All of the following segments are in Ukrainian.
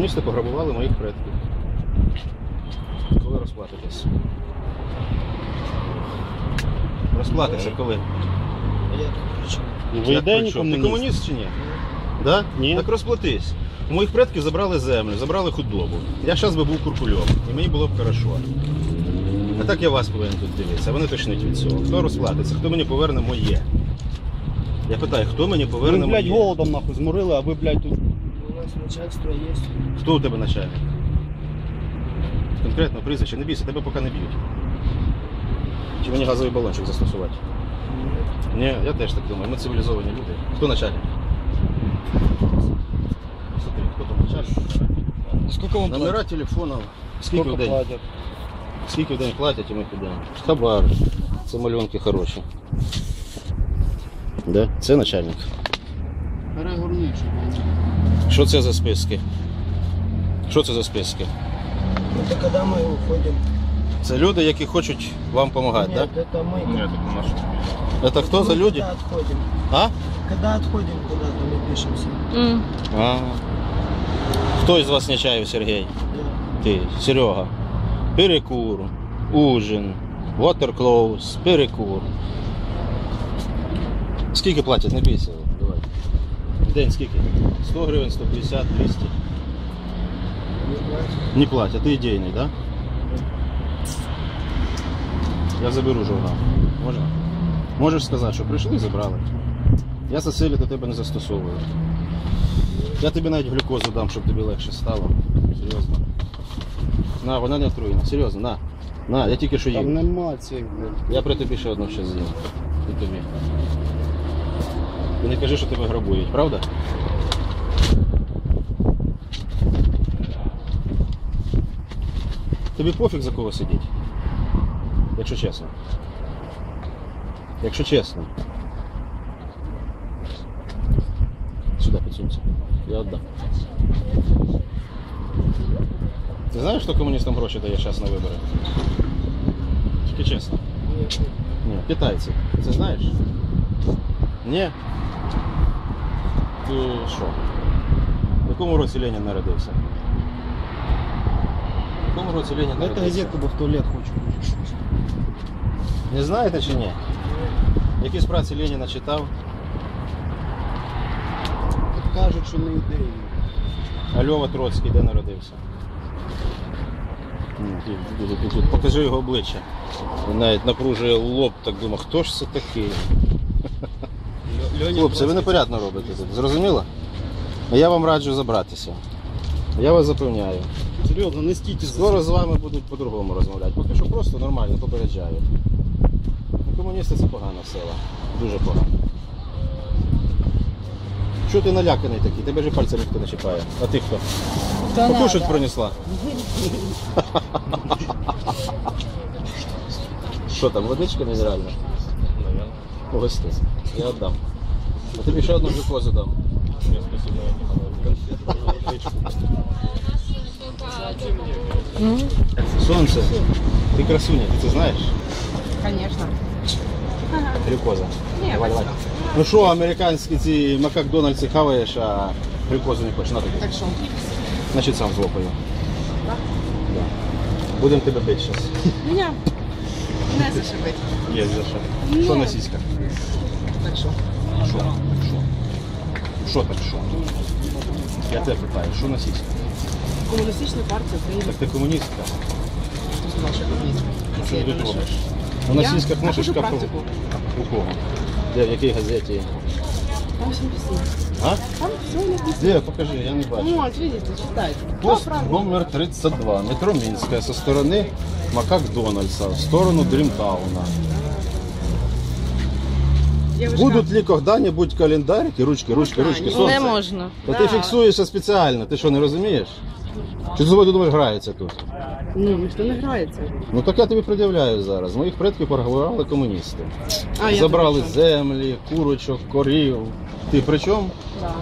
Комуністи пограбували моїх предків. Коли розплатитесь? Розплатиться коли? При чому? Ви Як ідейні при чому? Ти комуніст чи ні? Да? Ні. Так розплатись. У моїх предків забрали землю, забрали худобу. Я зараз би був куркульом, і мені було б хорошо. А так я вас повинен тут дивитися, вони точнуть від цього. Хто розплатиться, хто мені поверне моє? Я питаю, хто мені Ви, поверне блядь, моє? голодом нахуй зморили, а ви, блядь, тут. Начальство есть. Хто у тебе начальник? Конкретно прізвище, не бійся, тебе поки не б'ють. Чи мені газовий балончик застосувати? Ні, я теж так думаю. Ми цивілізовані люди. Хто начальник? Смотри, хто там начальник? Сколько вам Номера телефонів. Скільки в Скільки день? платять? Скільки в день платять, і ми підемо. Хабар. Це малюнки хороші. Да? Це начальник. Перегорничий. Що це за списки? Що це за списки? Это когда мы уходим? Це люди, які хочуть вам допомагати, так? Нет, это мы. Нет, Да? Це хто за люди? Когда отходим? А? Когда отходим куда-то, мы пишемся. А. Хто із вас Нечаєв Сергій? Да. Ти, Серега. Перекур, ужин, waterclose, перекур. Скільки платять? Не бійся. В день скільки? 100 гривень, 150, 200. Не платять, ти ідейний, так? Да? Я заберу журнал. Можна? Можеш сказати, що прийшли і забрали. Я засилі до тебе не застосовую. Я тобі навіть глюкозу дам, щоб тобі легше стало. Серйозно. На, вона не отруєна. Серйозно, на. На, я тільки що Там їм. нема цих, блядь. Я при тобі ще одну ще з'їм. І тобі. Ти не кажи, що тебе грабують, правда? Тобі пофіг за кого сидіть. Якщо чесно. Якщо чесно. Сюди підсунься. Я віддам. Ти знаєш, хто комуністам гроші дає час на вибори? Тільки чесно. Нет, Ні, китайці. Ти це знаєш? Ні. Ти що? В якому році Ленін народився? В якому році Ленін Дайте народився? газетку, бо в туалет хочу. Не знаєте чи ні? Якісь праці Леніна читав, Тут кажуть, що не ідейні. а Льова Троцький де народився? Ні, ти- Покажи його обличчя. Він навіть напружує лоб, так думав, хто ж це такий? Хлопці, ви непорядно робите тут, зрозуміло? Я вам раджу забратися. Я вас запевняю. Серйозно, не стійте Скоро з вами будуть по-другому розмовляти. Поки що просто нормально попереджаю. Ну, Комуністи це погана сила. Дуже погано. Що ти наляканий такий? Тебе ж і пальцем ніхто не чіпає. А ти хто? Покушать принесла. Що там, водичка мінеральна? Погости. Я віддам. А тобі ще одну глюкозу дам. Сонце, ти красуня, ти це знаєш? Конечно. Глюкоза. Ні, Давай, давай. Ну що, американські ці Макдональдси хаваєш, а глюкозу не хочеш? На тобі. Так що? Значить сам злопаю. Так? Да. Будемо тебе бити зараз. Мене не зашибить. Є за що. Що на сіськах? Так що? Що? Що? Що так що? Я тебе питаю, що на сіськах? Комуністична партія України. Так ти комуністка. Наша комуністка. Що ти тут робиш? Ну на Я сіськах носиш капу. У кого? Де, в якій газеті? Там все написано. А? Там все написано. Де, покажи, я не бачу. Вот, видите, читайте. Пост номер 32, метро Минская, со стороны Макдональдса, в сторону Дрімтауна. Девушка, Будуть ли когда-нибудь календарики, ручки, ручки, ручки, Не можна. Та ти фіксуєш спеціально, ти що, не розумієш? Чи з тобою ти думаєш, грається тут? Ну, ніхто не грається. Ну так я тобі пред'являю зараз. Моїх предків пограбували комуністи. А, я Забрали землі, курочок, корів. Ти при чому? Да.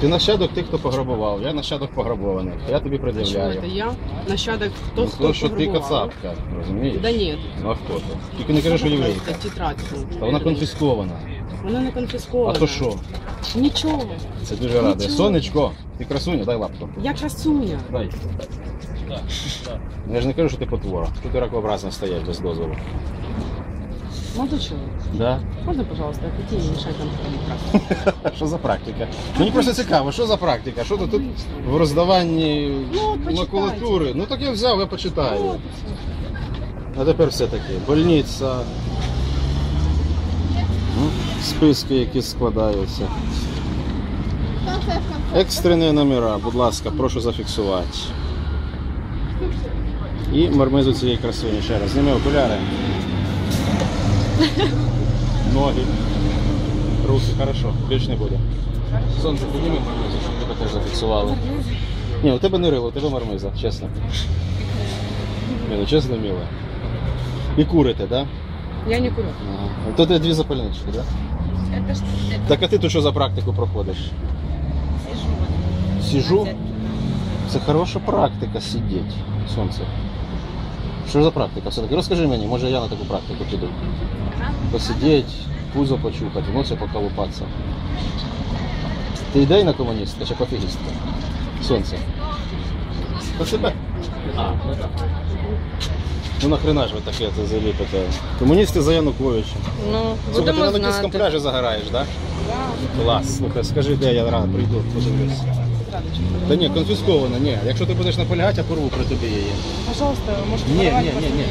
Ти нащадок тих, хто пограбував. Я нащадок пограбованих. Я тобі Почему пред'являю. это я? Нащадок хто Ну, хто то, що ти кацапка, розумієш? Да ні. Ну а хто ти? Тільки не кажи, що єврейка. Це тетрадь. Та вона конфіскована. Воно не конфісковане. А то що? Нічого. Це дуже радує. Нічого. Сонечко, ти красуня, дай лапку. Я красуня. Дай. Я ж не кажу, що ти потвора. Тут ракообразно стоять без дозволу. Молодой чоловік. Да? Можна, пожалуйста, отойти і не мешать нам прекрасно. Що за практика? Мені просто цікаво, що за практика? Що тут тут в роздаванні Ну, почитайте. макулатури? Ну так я взяв, я почитаю. А тепер все-таки больниця. Ну, Списки, які складаються. Екстрені номера, будь ласка, прошу зафіксувати. І мармизу цієї красуні ще раз. Зніми окуляри. Ноги. Руки, хорошо, більш не буде. Сонце, підніми мармизу, щоб тебе теж зафіксували. Ні, у тебе не рило, у тебе мармиза, чесно. Ні, ну чесно, мило. І курите, так? Да? Я не курю. Ага. То ти дві запальнички, так? Да? Это что? Это Так а ти тут що за практику проходиш? сижу. Сижу. Це хороша практика сидіти. Сонце. Що за практика? Все-таки розкажи мені, може я на таку практику піду. Посидіти, пузо почухати, в поколупатися. Ти ідейна комуністка чи пофігістка? Сонце. По себе? А, ну так. Ну нахрена ж ви таке це заліпите? Комуністи за Януковича. Ну, Слухай, ти будемо на знати. пляжі загораєш, так? Да? Клас. Слухай, скажи, де я рано прийду, подивлюсь. Та ні, конфісковано, ні. Якщо ти будеш наполягати, я порву при тобі її. Пожалуйста, можете Ні, порвать, ні, ні, потом ні.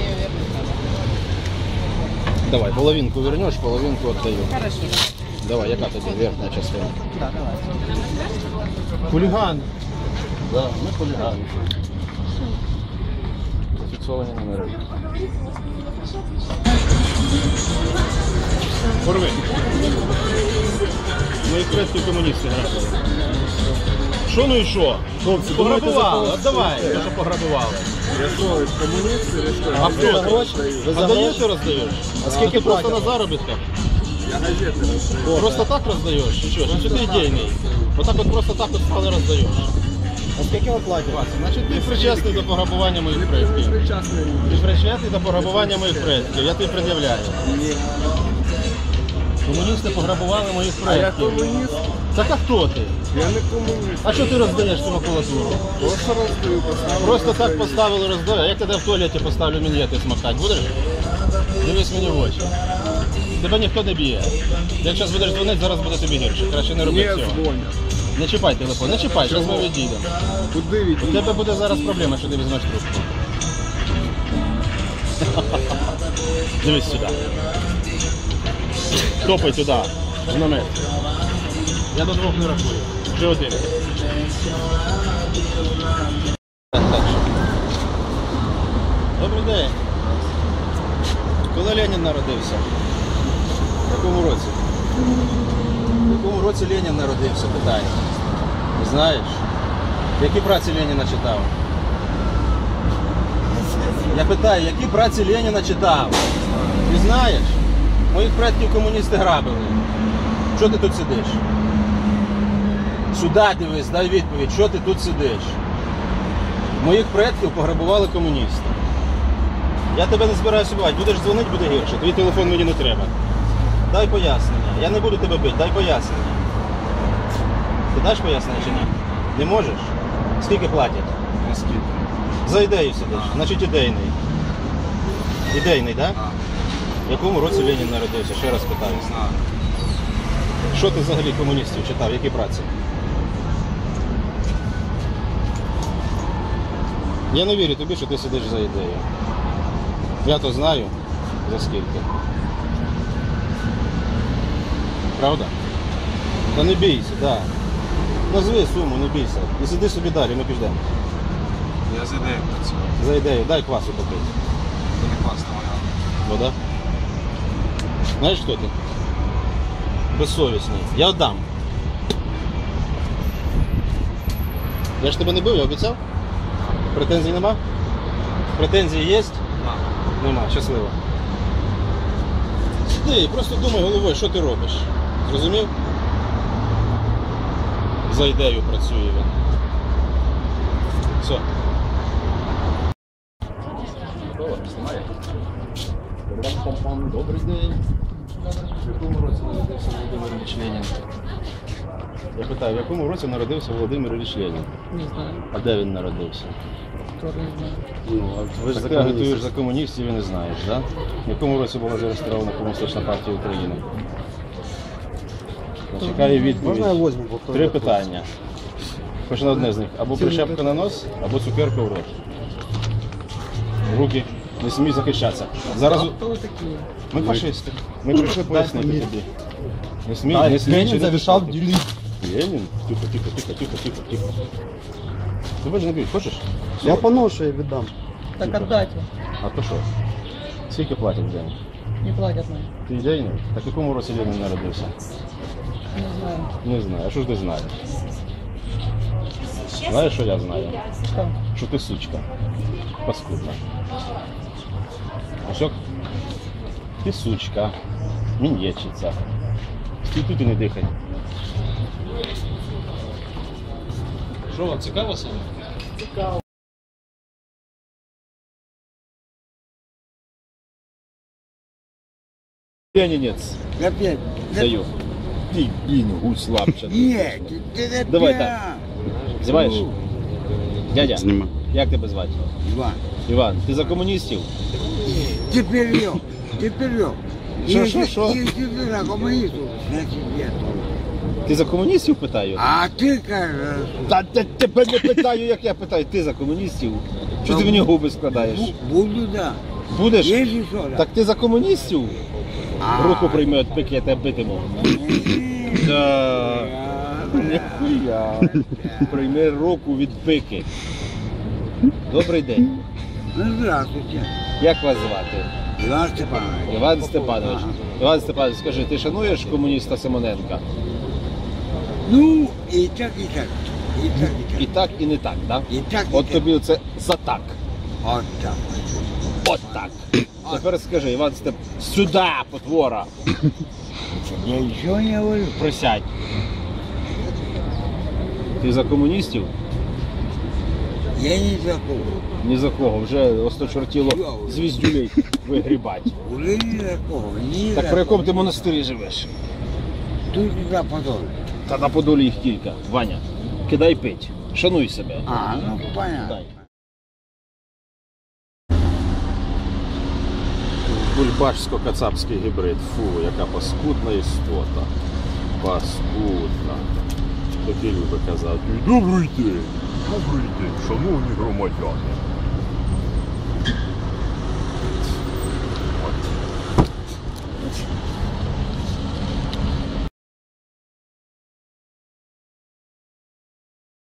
Давай, половинку вернеш, половинку віддаю. Хорошо. Давай, яка тобі верхня частина? Да, давай. Хуліган. Да, ми хулігани. Зафіксовані номери. Порви. Мої предки комуністи грабили. Що ну і що? Хлопці, Пограбували, отдавай, те, що пограбували. А за ти? гроші? Ви за А гроші? роздаєш? А скільки ти просто платять? на заробітках? Просто так роздаєш? Чи що? Чи ти ідейний? Отак от просто так от стали роздаєш. А скільки ви платите? Значить, ти причесний до пограбування моїх предків. Ти причесний до пограбування моїх предків. Я тобі пред'являю. Комуністи пограбували моїх А я предків. комуніст, Так а хто ти? я не комуніст. А що ти роздаєш цю макулатуру? Просто роздаю, поставив. Просто так поставили роздаю. А Як тебе в туалеті поставлю мін'єти смактати? Будеш? Дивись мені в очі. Тебе ніхто не б'є. Як зараз будеш дзвонити, зараз буде тобі гірше. Краще не роби Не цього. дзвонять. Не чіпай телефон, не чіпай, зараз ми відійдемо. Куди У тебе буде зараз проблема, що ти візьмеш трубку. Дивись сюди. Топай туди, в намет. Я до двох не рахую. Вже один. Добрий день. Коли Ленін народився? В якому році? В якому році Ленін народився. Не знаєш? Які праці Леніна читав? Я питаю, які праці Леніна читав? Ти знаєш? Моїх предків комуністи грабили. Що ти тут сидиш? Сюди дивись, дай відповідь, що ти тут сидиш? Моїх предків пограбували комуністи. Я тебе не збираюся бувати. Будеш дзвонити, буде гірше. Твій телефон мені не треба. Дай пояснення. Я не буду тебе бити, дай пояснення. Ти даш пояснення чи ні? Не можеш? Скільки платять? Наскільки? За ідею сидиш. Значить ідейний. Ідейний, так? Да? В якому році Ленін народився? Ще раз питаю. Що ти взагалі комуністів читав? Які праці? Я не вірю тобі, що ти сидиш за ідею. Я то знаю за скільки. Правда? Та не бійся, так. Да. Назви суму, не бійся. І сиди собі далі, ми підемо. Я з ідеєю працював. За ідею, дай квасу попити. Це не класна моя. Вода. Знаєш хто ти? Безсовісний. Я отдам. Я ж тебе не бив, я обіцяв? Претензій нема? Претензії є? Нема, щасливо. Сиди, просто думай головою, що ти робиш. Зрозумів? За ідею працює він. Все. Добрий день. В якому році народився Володимир Ильич Ленин. Я питаю, в якому році народився Володимир Ілліч Ленін? Не знаю. А де він народився? Тоже не знаю. Ну, а ви ж за агітуєш комуністів. за комуністів і не знаєш, так? В якому році була зареєстрована Комуністична партія України? Чекаю відповідь. Можна я возьму? бо то Три я питання. Хоч на одне з них. Або прищепка на нос, або цукерка в рот. Руки. Не смій захищатися. Зараз Кто вы такие? ми фашисти. Ми прийшли пояснити тобі. Не смій, не смій. Ленін чинити завішав спротив. Ленін? Тихо, тихо, тихо, тихо, тихо, тихо. Тебе ж не б'ють, хочеш? Я поношу і віддам. Так отдайте. А то що? Скільки платять в день? Не платят нам. Ти ідейний? Так в якому році Ленін народився? Не знаю. Не знаю. А що ж ти знаєш? Знаєш, що я знаю? Что? Що ти сучка. Паскудна. Усьок? Ти сучка. Мін'єчиця. Стій тут і не дихай. Що вам цікаво саме? Ленінець. Опять. Даю. Ти, блін, гусь лапча. Нет, ты Давай так. Знімаєш? Дядя, Снима. як тебе звати? Два. Іван, ти за комуністів? Теперь я. Теперь я. Шо, шо, шо? Если ты за коммунисту, значит я. Ти за комуністів питаю? А ты кажешь, Та те- тебе не питаю, як я питаю. Ти за комуністів? Що ти мені губи складаєш? бу- буду да. Будеш? Да. Так ти за комуністів? А. Руку прийми от пики, я тебе битиму. Да. Ніхуя. Прийми руку від пики. Добрий день. Ну, здравствуйте. Як вас звати? Иван Степанович. Іван Степанович. Ага. Іван Степанович, скажи, ти шануєш комуніста Симоненка? Ну, и так, и так. И так, І так. так, і не так, да? І так, і От так. тобі це за так. Вот так. От так. Тепер скажи, Іван Степ, сюди, потвора. Я ничего не говорю. Присядь. Ти за комуністів? Я не такого. Ні за кого, вже осточортіло звіздюлей вигрібать. Уже не такого. Не Так при якому ти монастирі живеш? Тут за потом. Та на Подолі їх кілька. Ваня, кидай пить. Шануй себе. А, ну понятно. Дай. Бульбашсько-кацапський гібрид. Фу, яка паскудна істота. Паскудна. Такі люди казати. Добрий день, добрий день, шановні громадяни.